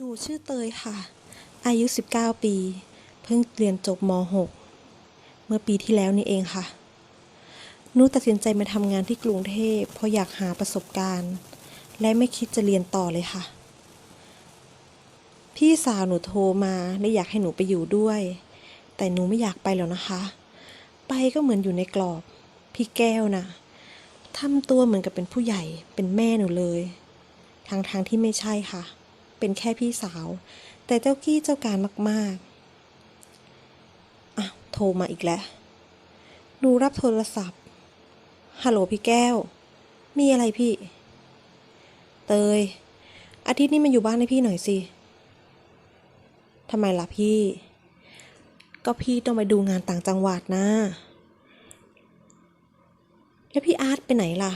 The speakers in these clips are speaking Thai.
หนูชื่อเตยค่ะ อายุ 19 ปี เพิ่งเรียนจบม .6 เมื่อปีที่แล้วนี่เองค่ะหนูตัดสินใจมาทำงานที่กรุงเทพเพราะอยากหาประสบการณ์ และไม่คิดจะเรียนต่อเลยค่ะ พี่สาวหนูโทรมาและอยากให้หนูไปอยู่ด้วย แต่หนูไม่อยากไปแล้วนะคะ ไปก็เหมือนอยู่ในกรอบ พี่แก้วนะทำตัวเหมือนกับเป็นผู้ใหญ่เป็นแม่หนูเลยทางทางที่ไม่ใช่ค่ะ เป็นแค่พี่สาว แต่เจ้ากี้เจ้าการมากๆอะโทรมาอีกแล้วหนูรับโทรศัพท์ ฮัลโหลพี่แก้ว มีอะไรพี่ เตย อาทิตย์นี้มาอยู่บ้านให้พี่หน่อยสิทำไมล่ะพี่ ก็พี่ต้องไปดูงานต่างจังหวัดนะแล้วพี่อาร์ตไปไหนล่ะ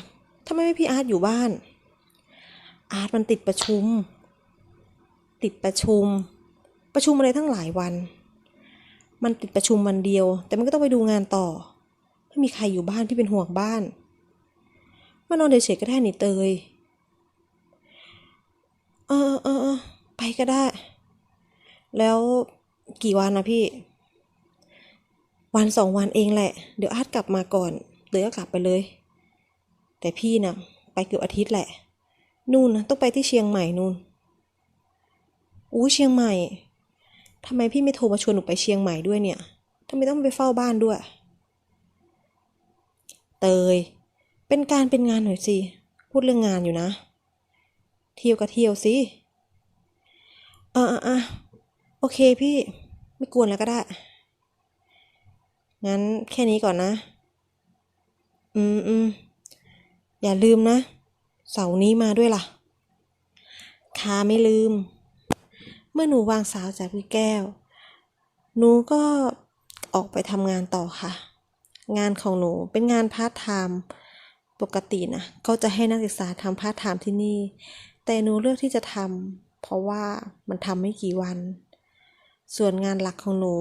ทำไมไม่พี่อาร์ตอยู่บ้าน อาร์ตมันติดประชุม ติดประชุม ประชุมอะไรทั้งหลายวัน มันติดประชุมวันเดียว แต่มันก็ต้องไปดูงานต่อ ไม่มีใครอยู่บ้านพี่เป็นห่วงบ้านมานอนเฉยๆก็ได้นี่เตย เออเออไปก็ได้ แล้วกี่วันนะพี่ วันสองวันเองแหละ เดี๋ยวอาร์ตกลับมาก่อนเตยก็กลับไปเลย แต่พี่น่ะไปเกือบอาทิตย์แหละ นู่นนะต้องไปที่เชียงใหม่นู่น อู้เชียงใหม่ทำไมพี่ไม่โทรมาชวนหนูไปเชียงใหม่ด้วยเนี่ยทำไมต้องไปเฝ้าบ้านด้วย เตย เป็นการเป็นงานหน่อยสิ พูดเรื่องงานอยู่นะ เที่ยวก็เที่ยวสิอะอะอะโอเคพี่ ไม่กวนแล้วก็ได้ งั้นแค่นี้ก่อนนะ อืมอืมอย่าลืมนะ เสาร์นี้มาด้วยล่ะค่ะไม่ลืม มื่อหนูวางสาวจากพี่แก้ว หนูก็ออกไปทำงานต่อค่ะ งานของหนูเป็นงานพาร์ทไทม์ปกตินะเขาจะให้นักศึกษาทำพาร์ทไทม์ที่นี่ แต่หนูเลือกที่จะทำเพราะว่ามันทำไม่กี่วัน ส่วนงานหลักของหนู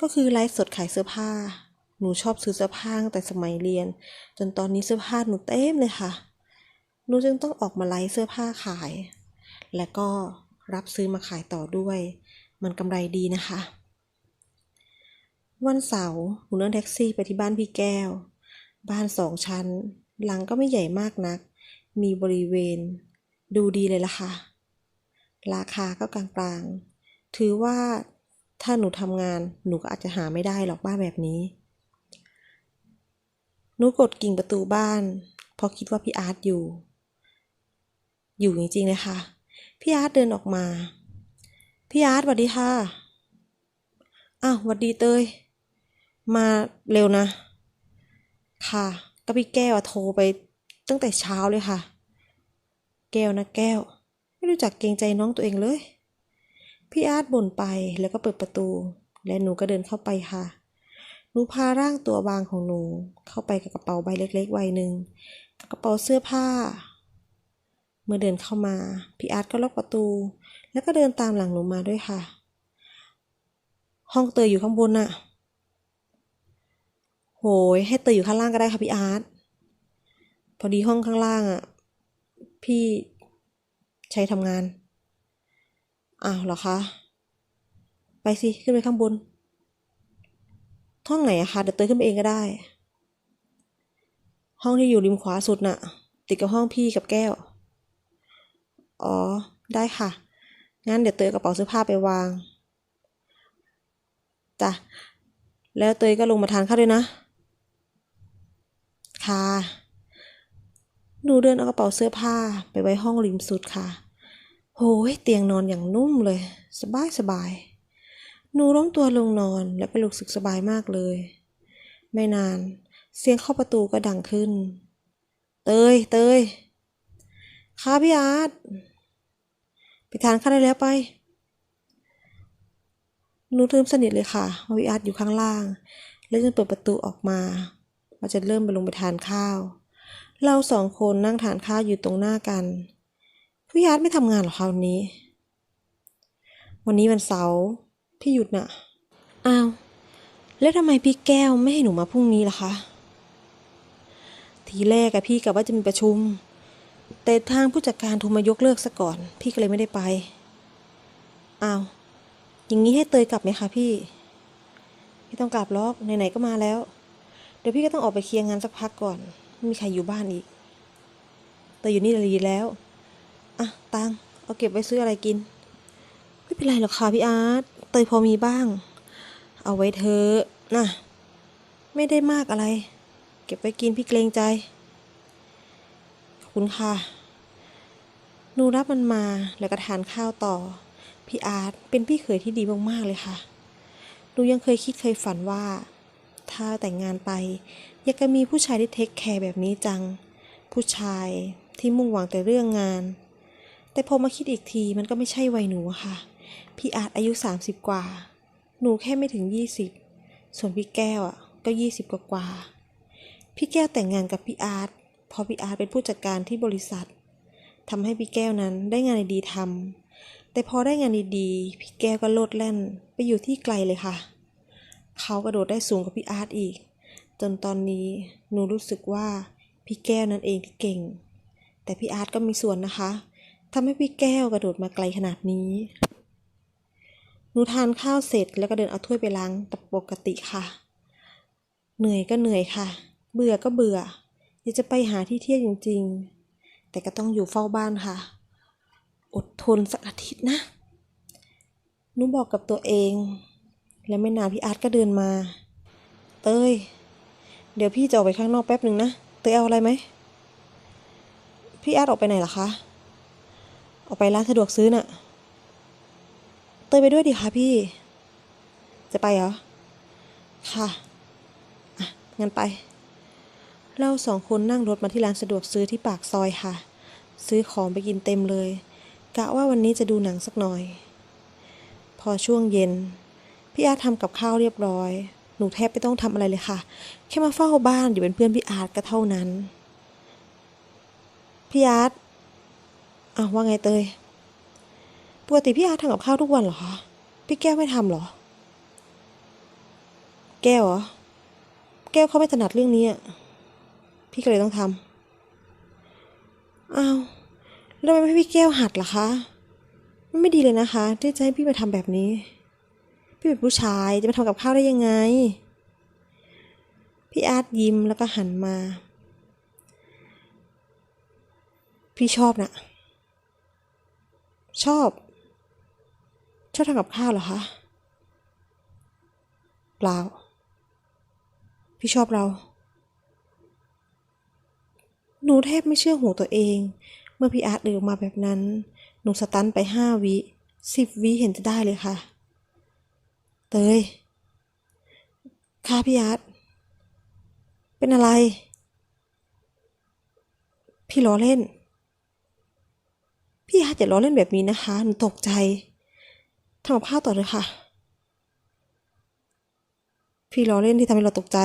ก็คือไลฟ์สดขายเสื้อผ้า หนูชอบซื้อเสื้อผ้าตั้งแต่สมัยเรียน จนตอนนี้เสื้อผ้าหนูเต็มเลยค่ะ หนูจึงต้องออกมาไลฟ์เสื้อผ้าขาย และก็ รับซื้อมาขายต่อด้วย มันกำไรดีนะคะ วันเสาร์หนูนั่งแท็กซี่ไปที่บ้านพี่แก้ว บ้านสองชั้น หลังก็ไม่ใหญ่มากนัก มีบริเวณ ดูดีเลยล่ะค่ะ ราคาก็กลางๆ ถือว่าถ้าหนูทำงานหนูก็อาจจะหาไม่ได้หรอกบ้านแบบนี้ หนูกดกิ่งประตูบ้านเพราะคิดว่าพี่อาร์ตอยู่ อยู่จริงๆเลยค่ะ พี่อาร์ตเดินออกมา พี่อาร์ตสวัสดีค่ะ อ้าวสวัสดีเตย มาเร็วนะ ค่ะ ก็พี่แก้วโทรไปตั้งแต่เช้าเลยค่ะ แก้วนะแก้ว ไม่รู้จักเกรงใจน้องตัวเองเลย พี่อาร์ตบ่นไปแล้วก็เปิดประตู และหนูก็เดินเข้าไปค่ะหนูพาร่างตัวบางของหนูเข้าไปกับกระเป๋าใบเล็กๆใบหนึ่งกระเป๋าเสื้อผ้า เมื่อเดินเข้ามา พี่อาร์ตก็ล็อกประตู แล้วก็เดินตามหลังหนูมาด้วยค่ะ ห้องเตยอยู่ข้างบนน่ะ โหย ให้เตยอยู่ข้างล่างก็ได้ค่ะพี่อาร์ต พอดีห้องข้างล่างอะ พี่ใช้ทำงาน อ้าวเหรอคะ ไปสิ ขึ้นไปข้างบน ห้องไหนอะคะเดี๋ยวเตยขึ้นไปเองก็ได้ ห้องที่อยู่ริมขวาสุดน่ะ ติดกับห้องพี่กับแก้ว อ๋อ ได้ค่ะ งั้นเดี๋ยวเตยกระเป๋าเสื้อผ้าไปวาง จ้ะ แล้วเตยก็ลงมาทานข้าวด้วยนะ ค่ะ หนูเดินเอากระเป๋าเสื้อผ้าไปไว้ห้องริมสุดค่ะ โหยเตียงนอนอย่างนุ่มเลย สบายสบาย หนูล้มตัวลงนอนและก็รู้สึกสบายมากเลย ไม่นาน เสียงเข้าประตูก็ดังขึ้น เตย เตย ค่ะพี่อาร์ตไปทานข้าวได้แล้วไปหนูลืมสนิทเลยค่ะว่าพี่อาร์ตอยู่ข้างล่าง และจึงเปิดประตูออกมาว่าจะเริ่มไปลงไปทานข้าว เราสองคนนั่งทานข้าวอยู่ตรงหน้ากันพี่อาร์ตไม่ทำงานเหรอคะวันนี้ วันนี้วันเสาร์พี่หยุดน่ะอ้าวแล้วทำไมพี่แก้วไม่ให้หนูมาพรุ่งนี้ล่ะคะ ทีแรกอะพี่กะว่าจะมีประชุม แต่ทางผู้จัดการโทรมายกเลิกซะก่อน พี่ก็เลยไม่ได้ไป อ้าว อย่างนี้ให้เตยกลับไหมคะพี่ ไม่ต้องกลับหรอกไหนๆก็มาแล้ว เดี๋ยวพี่ก็ต้องออกไปเคลียร์งานสักพักก่อน ไม่มีใครอยู่บ้านอีก เตยอยู่นี่ดีแล้ว อะ ตัง เอาเก็บไว้ซื้ออะไรกิน ไม่เป็นไรหรอกค่ะพี่อาร์ต เตยพอมีบ้าง เอาไว้เถอนะ ไม่ได้มากอะไร เก็บไว้กินพี่เกรงใจ คุณค่ะหนูรับมันมาแล้วก็ทานข้าวต่อ พี่อาร์ตเป็นพี่เขยที่ดีมากๆเลยค่ะหนูยังเคยคิดเคยฝันว่า ถ้าแต่งงานไป อยากจะมีผู้ชายที่เทคแคร์แบบนี้จัง ผู้ชายที่มุ่งหวังแต่เรื่องงาน แต่พอมาคิดอีกทีมันก็ไม่ใช่วัยหนูค่ะ พี่อาร์ตอายุ 30 กว่า หนูแค่ไม่ถึง 20 ส่วนพี่แก้วอะก็ 20 กว่ากว่าพี่แก้วแต่งงานกับพี่อาร์ต เพราะพี่อาร์ตเป็นผู้จัดการที่บริษัททำให้พี่แก้วนั้นได้งานดีๆทำแต่พอได้งานดีๆพี่แก้วก็โลดแล่นไปอยู่ที่ไกลเลยค่ะ เขากระโดดได้สูงกว่าพี่อาร์ตอีก จนตอนนี้หนูรู้สึกว่าพี่แก้วนั่นเองที่เก่ง แต่พี่อาร์ตก็มีส่วนนะคะทำให้พี่แก้วกระโดดมาไกลขนาดนี้ หนูทานข้าวเสร็จแล้วก็เดินเอาถ้วยไปล้างตามปกติค่ะ เหนื่อยก็เหนื่อยค่ะ เบื่อก็เบื่อ อยากจะไปหาที่เที่ยวจริงๆ แต่ก็ต้องอยู่เฝ้าบ้านค่ะ อดทนสักอาทิตย์นะหนูบอกกับตัวเอง แล้วไม่นานพี่อาร์ตก็เดินมา เต้ย เดี๋ยวพี่จะออกไปข้างนอกแป๊บหนึ่งนะ เต้ยเอาอะไรไหม พี่อาร์ตออกไปไหนล่ะคะ ออกไปร้านสะดวกซื้อน่ะ เตยไปด้วยดิคะพี่ จะไปเหรอ ค่ะ อะ งั้นไป เราสองคนนั่งรถมาที่ร้านสะดวกซื้อที่ปากซอยค่ะ ซื้อของไปกินเต็มเลย กะว่าวันนี้จะดูหนังสักหน่อย พอช่วงเย็น พี่อาร์ตทำกับข้าวเรียบร้อย หนูแทบไม่ต้องทำอะไรเลยค่ะ แค่มาเฝ้าบ้านอยู่เป็นเพื่อนพี่อาร์ตก็เท่านั้น พี่อาร์ตอ้าวว่าไงเตย ปกติพี่อาร์ตทำกับข้าวทุกวันเหรอคะ พี่แก้วไม่ทำเหรอ แก้วเหรอ แก้วเขาไม่ถนัดเรื่องนี้อะ พี่ก็เลยต้องทำอ้าวแล้วทำไมพี่แก้วหัดล่ะคะ มันไม่ดีเลยนะคะ ที่จะให้พี่มาทำแบบนี้ พี่เป็นผู้ชายจะมาทำกับข้าวได้ยังไง พี่อาร์ตยิ้มแล้วก็หันมา พี่ชอบนะชอบ ชอบทำกับข้าวเหรอคะ เปล่า พี่ชอบเรา หนูแทบไม่เชื่อหูตัวเอง เมื่อพี่อาร์ตเดินออกมาแบบนั้น หนูสตันไปห้าวิสิบวิเห็นจะได้เลยค่ะ เตยค่ะพี่อาร์ตเป็นอะไร พี่ล้อเล่น พี่อาร์ตอย่าล้อเล่นแบบนี้นะคะ หนูตกใจทำกับข้าวต่อเลยค่ะ พี่ล้อเล่นที่ทำให้เราตกใจ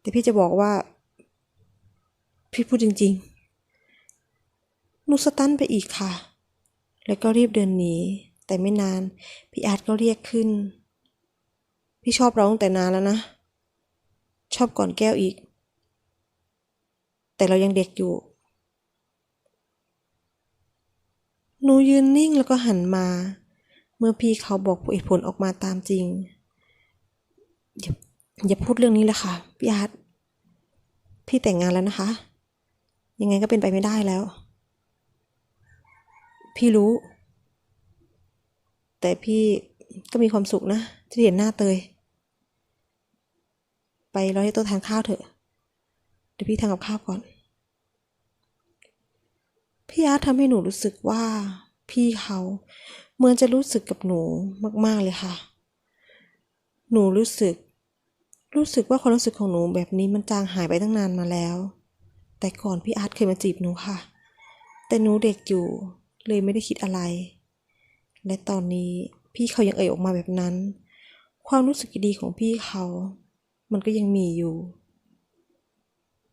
แต่พี่จะบอกว่า พี่พูดจริงๆหนูสตันไปอีกค่ะ แล้วก็รีบเดินหนี แต่ไม่นาน พี่อาร์ตก็เรียกขึ้น พี่ชอบราตั้งแต่นานแล้วนะ ชอบก่อนแก้วอีก แต่เรายังเด็กอยู่หนูยืนนิ่งแล้วก็หันมา เมื่อพี่เขาบอกเหตุผลออกมาตามจริง อย่าอย่าพูดเรื่องนี้เลยค่ะ พี่อาร์ตพี่แต่งงานแล้วนะคะ ยังไงก็เป็นไปไม่ได้แล้ว พี่รู้ แต่พี่ก็มีความสุขนะ ที่เห็นหน้าเตย ไปรอที่โต๊ะทานข้าวเถอะ เดี๋ยวพี่ทำกับข้าวก่อน พี่อาร์ทำให้หนูรู้สึกว่าพี่เขาเหมือนจะรู้สึกกับหนูมาก ๆ เลยค่ะ หนูรู้สึก รู้สึกว่าความรู้สึกของหนูแบบนี้มันจางหายไปตั้งนานมาแล้ว แต่ก่อนพี่อาร์ตเคยมาจีบหนูค่ะ แต่หนูเด็กอยู่เลยไม่ได้คิดอะไร และตอนนี้พี่เขายังเอ่ยออกมาแบบนั้น ความรู้สึกดีของพี่เขา มันก็ยังมีอยู่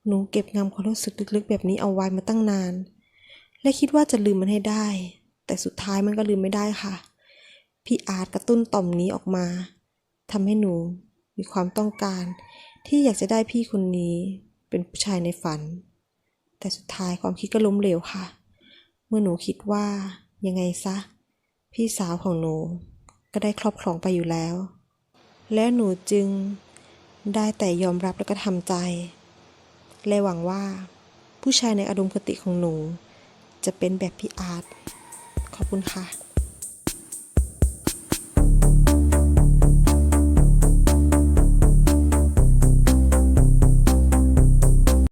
หนูเก็บงำความรู้สึกลึกๆ แบบนี้เอาไว้มาตั้งนาน และคิดว่าจะลืมมันให้ได้ แต่สุดท้ายมันก็ลืมไม่ได้ค่ะ พี่อาร์ตกระตุ้นต่อมนี้ออกมาทำให้หนูมีความต้องการที่อยากจะได้พี่คนนี้เป็นผู้ชายในฝัน แต่สุดท้ายความคิดก็ล้มเหลวค่ะ เมื่อหนูคิดว่ายังไงซะ พี่สาวของหนูก็ได้ครอบครองไปอยู่แล้ว และหนูจึงได้แต่ยอมรับแล้วก็ทำใจ และหวังว่า ผู้ชายในอารมณ์คติของหนู จะเป็นแบบพี่อาร์ตขอบคุณค่ะ